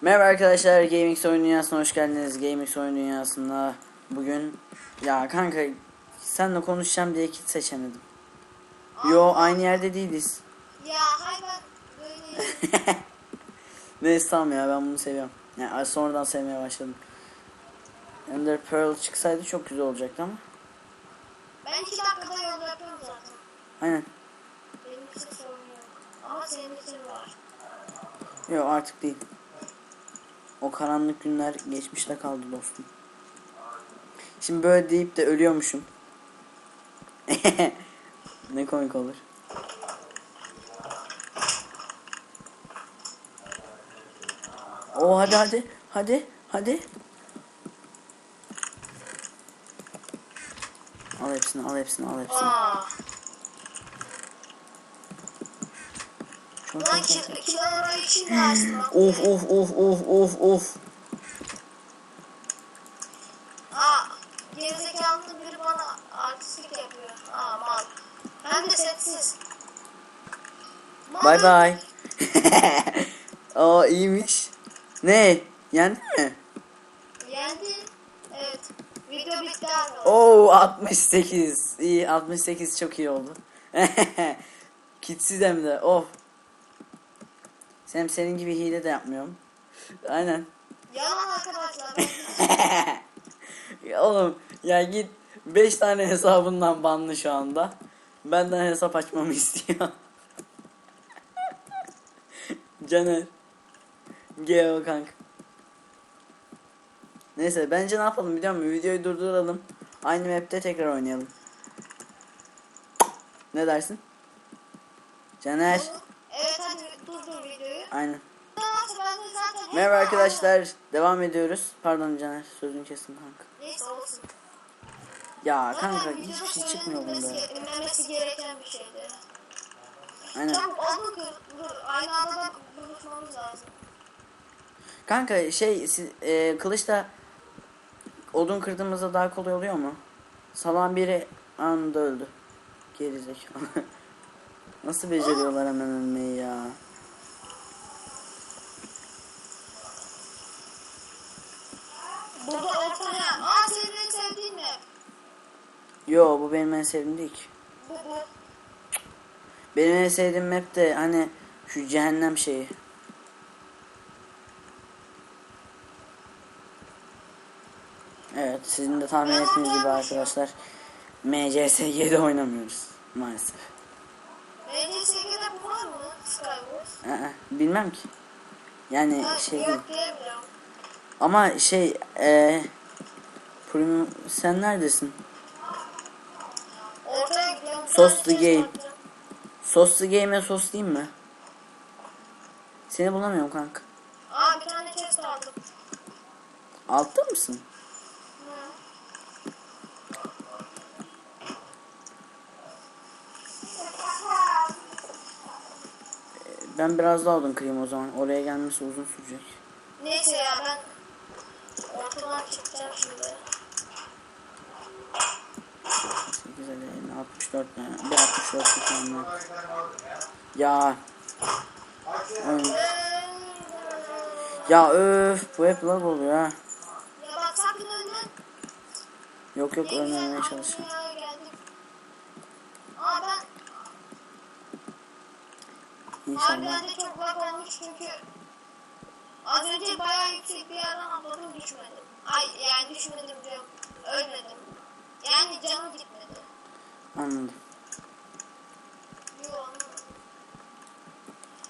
Merhaba arkadaşlar GameX oyun dünyasına hoş geldiniz. GameX oyun dünyasında bugün ya kanka senle konuşacağım diye kit seçemedim. Yo aynı yerde değiliz. Ya hayvan böyle Neyse tamam ya ben bunu seviyorum. Yani sonradan sevmeye başladım. Ender Pearl çıksaydı çok güzel olacaktı ama. ben iki dakikada yol yapıyorum zaten. Aynen. Benim için sorun yok. Ama senin için var. Yo artık değil. O karanlık günler geçmişte kaldı dostum. Şimdi böyle deyip de ölüyormuşum. ne komik olur. Oo hadi hadi hadi hadi. Al hepsini al hepsini al hepsini. Aa. İçin dersin bak. Of of of of of of. Aa. Gerizekalı biri bana artistlik yapıyor. Aa mal. Hem de sessiz. Mal. Bay bay. Aa iyiymiş. Ne? Yendi mi? Yendi. Evet. Video bitti abi. Oo 68. İyi 68 çok iyi oldu. Kitsiz hem de. Of. Sen senin gibi hile de yapmıyorum. Aynen. Yalan arkadaşlar. Ya oğlum ya git 5 tane hesabından banlı şu anda. Benden hesap açmamı istiyor. Caner. Gel kanka. Neyse bence ne yapalım biliyor musun? Videoyu durduralım. Aynı map'te tekrar oynayalım. Ne dersin? Caner. Evet hadi durdur videoyu. Aynen. Merhaba arkadaşlar. Devam ediyoruz. Pardon Caner. Sözünü kestim kanka. Neyse olsun. Ya kanka hiçbir şey çıkmıyor bunda. gereken bir şeydi. Aynen. Çabuk oldu kız. Dur aynı adada buluşmamız lazım. Kanka şey siz, e, kılıçla odun kırdığımızda daha kolay oluyor mu? Salan biri anında öldü. Geri zekalı. Nasıl beceriyorlar hemen ölmeyi ya? Burada ortaya. Aa senin en sevdiğin mi? Yo bu benim en sevdiğim değil ki. Benim en sevdiğim map de hani şu cehennem şeyi. Evet sizin de tahmin ettiğiniz gibi arkadaşlar MCS7 oynamıyoruz maalesef. MCSG'de bu var mı? Skywars. Aa, bilmem ki. Yani Ha, şey yok. Ama şey e, Premium sen neredesin? Ortaya gidiyorum. bir Sos tane the chest game. Soslu game'e sos diyeyim mi? Seni bulamıyorum kanka. Aa bir tane chest aldım. Altta mısın? Hı. Ben biraz daha odun kırayım o zaman. Oraya gelmesi uzun sürecek. Neyse ya ben ortadan çıkacağım şimdi. 8 50 64 tane. Bir 64 bir tane. Ya. Ya öf bu hep lag oluyor ha. Yok yok ölmemeye çalışacağım. İnşallah. de çok bug olmuş çünkü az önce bayağı yüksek bir yerden atladım düşmedim. Ay yani düşmedim diyorum. Ölmedim. Yani canım gitmedi. Anladım. Yo anlamadım.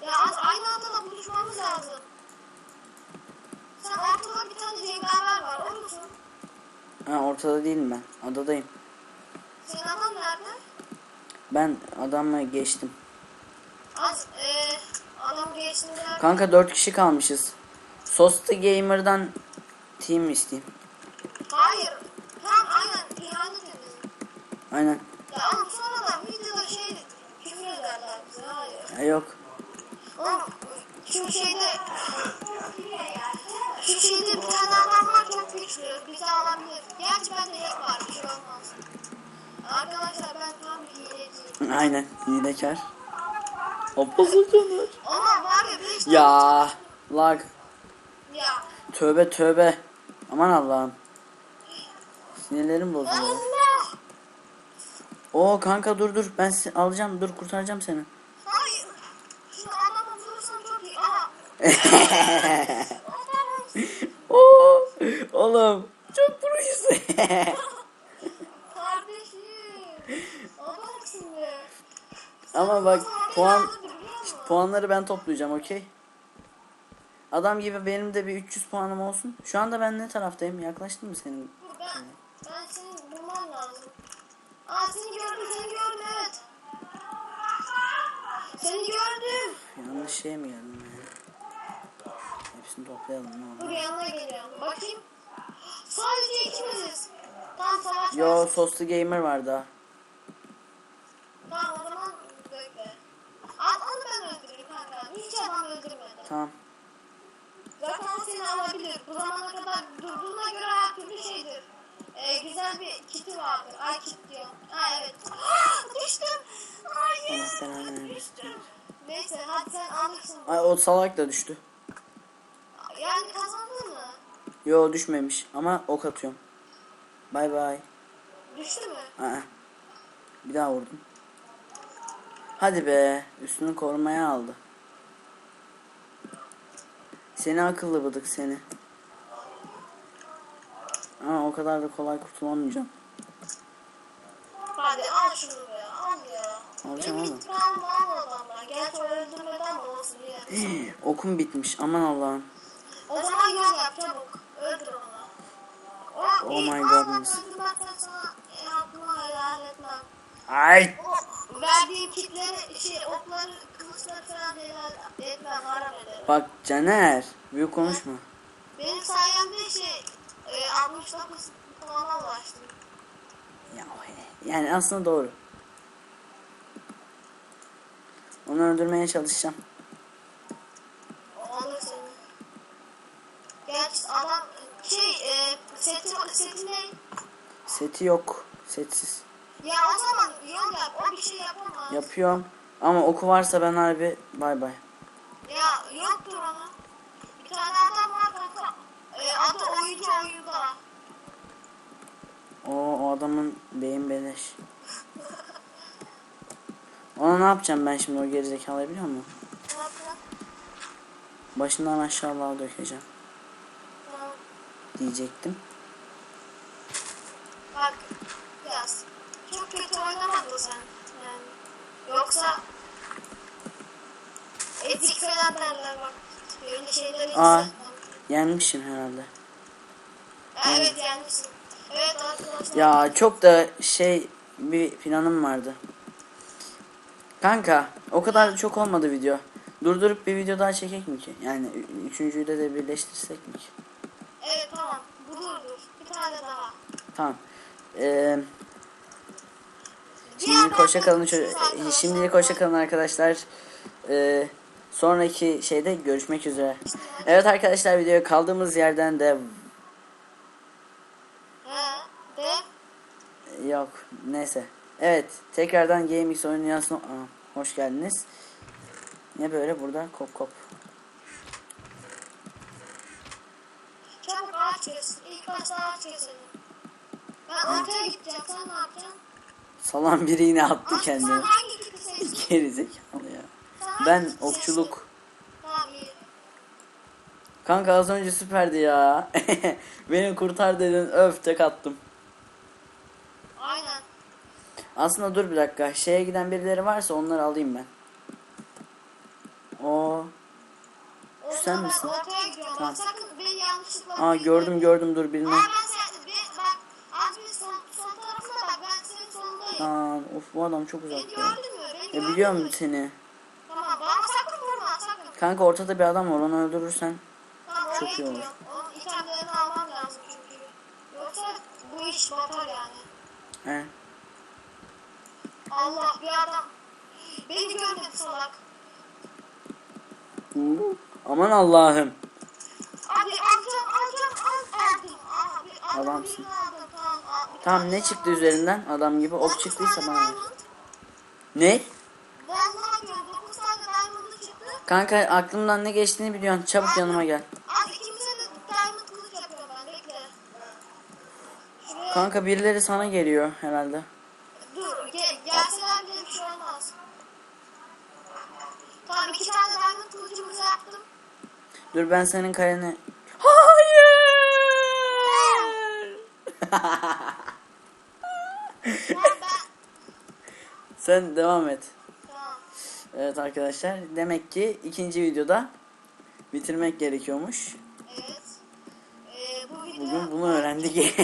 Ya az aynı anda da buluşmamız lazım. Sen ortada bir tane cengaver var. O musun? Ha ortada değilim ben. Adadayım. Senin adam nerede? Ben adamla geçtim. Az eee adam geçtiğinde Kanka 4 kişi kalmışız. Sosta Gamer'dan team isteyeyim. Hayır. Tam aynen ihanet edin. Aynen. Ya ama sonradan videoda şey küfür ederler bize. Hayır. Ya yok. Oğlum şu şeyde şu şeyde bir tane adam var çok güçlü. Bizi alabilir. Gerçi bende hep var. Bir şey olmaz. Arkadaşlar ben tam hileciyim. Aynen. Hilekar. Hoppa canır. Ama var ya 5 Ya lag. Tövbe tövbe. Aman Allah'ım. Sinirlerim bozuluyor. Allah! Oo kanka dur dur. Ben alacağım. Dur kurtaracağım seni. Hayır. Şu adamı vurursan çok iyi. Aha. Adamım. Oo, oğlum çok. Kardeşim. Be. Ama bak puan musun? puanları ben toplayacağım okey. Adam gibi benim de bir 300 puanım olsun. Şu anda ben ne taraftayım? Yaklaştın mı senin? Ben, ben seni bulmam lazım. Aa seni gördüm seni gördüm evet. Seni gördüm. Yanlış şeye mi geldim ya? Hepsini toplayalım ne Dur olur. yanına geliyorum. Bakayım. Sadece ikimiziz. Tamam savaş Yo soslu gamer var daha. Tamam o zaman bekle. At onu ben öldüreyim kanka. Hiç adam öldürmedi. Tamam. Zaten o seni alabilir. Bu zamana kadar durduğuna göre her türlü şeydir. Ee, güzel bir kiti vardır. Ay kit diyor. Ha evet. Düştüm. Hayır. Allah belanı vermesin. Düştüm. Neyse hadi sen alırsın. Ay o salak da düştü. Yani kazandın mı? Yo düşmemiş ama ok atıyorum. Bay bay. Düştü mü? Aa. Bir daha vurdum. Hadi be. Üstünü korumaya aldı. Seni akıllı bıdık seni. Ama o kadar da kolay kurtulamayacağım. Hadi al şunu be. Al ya. Alacağım ama. Okum bitmiş. Aman Allah'ım. O zaman yol yap çabuk. Öldür onu. Oh my sana e. Ay. O verdiğim kitleri, şey, okları, kılıçları falan helal etmem, haram ederim. Bak Caner. Büyük konuşma. Benim sayemde şey, e, 69 puana ulaştım. Ya, yani aslında doğru. Onu öldürmeye çalışacağım. O alır seni. Gerçi adam, şey, e, seti, seti ne? Seti yok. Setsiz. Ya o zaman yol yap, o bir şey yapamaz. Yapıyorum. Ama oku varsa ben harbi bay bay. Ya yoktur onun. Bir tane adam var kanka. E, adı oyuncu oyunda. O, o adamın beyin beleş. Ona ne yapacağım ben şimdi o gerizekalıyı biliyor musun? Başından aşağılığa dökeceğim diyecektim. Bak biraz. Çok kötü oynamadın sen. Yani. Yoksa etik falan derler bak. Öyle şeyleri hiç Aa. Yenmişim herhalde. Ha, Evet yenmişsin. Evet arkadaşlar. Ya çok da şey bir planım vardı. Kanka o kadar da çok olmadı video. Durdurup bir video daha çekek mi ki? Yani üçüncüyü de, de birleştirsek mi ki? Evet tamam. Bu dur dur. Bir tane daha. Tamam. Ee, şimdilik hoşça kalın. Şimdilik hoşça kalın arkadaşlar. Ee, sonraki şeyde görüşmek üzere. Evet arkadaşlar videoya kaldığımız yerden de He. De. Yok neyse. Evet tekrardan GameX oyun dünyasına Aa, hoş geldiniz. Ne böyle burada kop kop. Çabuk ağaç kes. İlk başta ağaç keselim. Ben ortaya gideceğim. Sen ne yapacaksın? Salan biri yine attı Aa, kendini. Sen hangi tipi seçtin? Gerizekalı ya. Sen hangi Ben tipi okçuluk. Tamam iyi. Kanka az önce süperdi ya. Beni kurtar dedin öf tek attım. Aslında dur bir dakika. Şeye giden birileri varsa onları alayım ben. O. Sen misin? Tamam. Aa gördüm gördüm dur birini. Aa of bu adam çok uzak? Beni Ya gördün biliyorum seni. Tamam. Bana sakın vurma. Sakın. Kanka ortada bir adam var onu öldürürsen. Tamam Çok iyi olur. gidiyorum. Onun itemlerini almam lazım çünkü. Yoksa bu iş batar yani. He. Allah bir adam. Beni görmedi salak. Aman Allah'ım. Abi alacağım alacağım al aldım. Abi Adamsın. Tamam, ne çıktı üzerinden? Adam gibi ok çıktıysa bana ver. Ne? Vallahi Kanka aklımdan ne geçtiğini biliyorsun. Çabuk abi, yanıma gel. Abi ben bekle. Kanka birileri sana geliyor herhalde. Gelseler bile bir şey olmaz. Tamam iki tane diamond kılıcımızı yaptım. Dur ben senin kaleni... Hayır! Ben. Sen devam et. Tamam. Evet arkadaşlar demek ki ikinci videoda bitirmek gerekiyormuş. Evet. Ee, bu video... Bugün bunu öğrendik.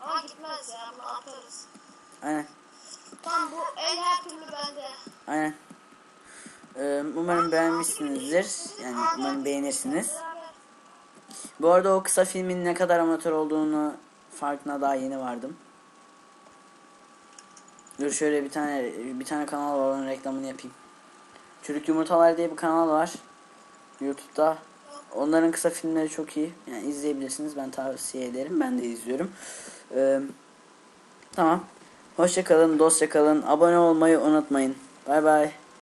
Ama gitmez ya bunu atarız. aynen Tamam bu el her türlü bende. aynen. Ee, umarım beğenmişsinizdir. Yani umarım beğenirsiniz. Bu arada o kısa filmin ne kadar amatör olduğunu farkına daha yeni vardım. Dur şöyle bir tane bir tane kanal var onun reklamını yapayım. Çürük Yumurtalar diye bir kanal var. YouTube'da. Onların kısa filmleri çok iyi. Yani izleyebilirsiniz. Ben tavsiye ederim. Ben de izliyorum. Ee, tamam. Hoşça kalın, dostça kalın. Abone olmayı unutmayın. Bay bay.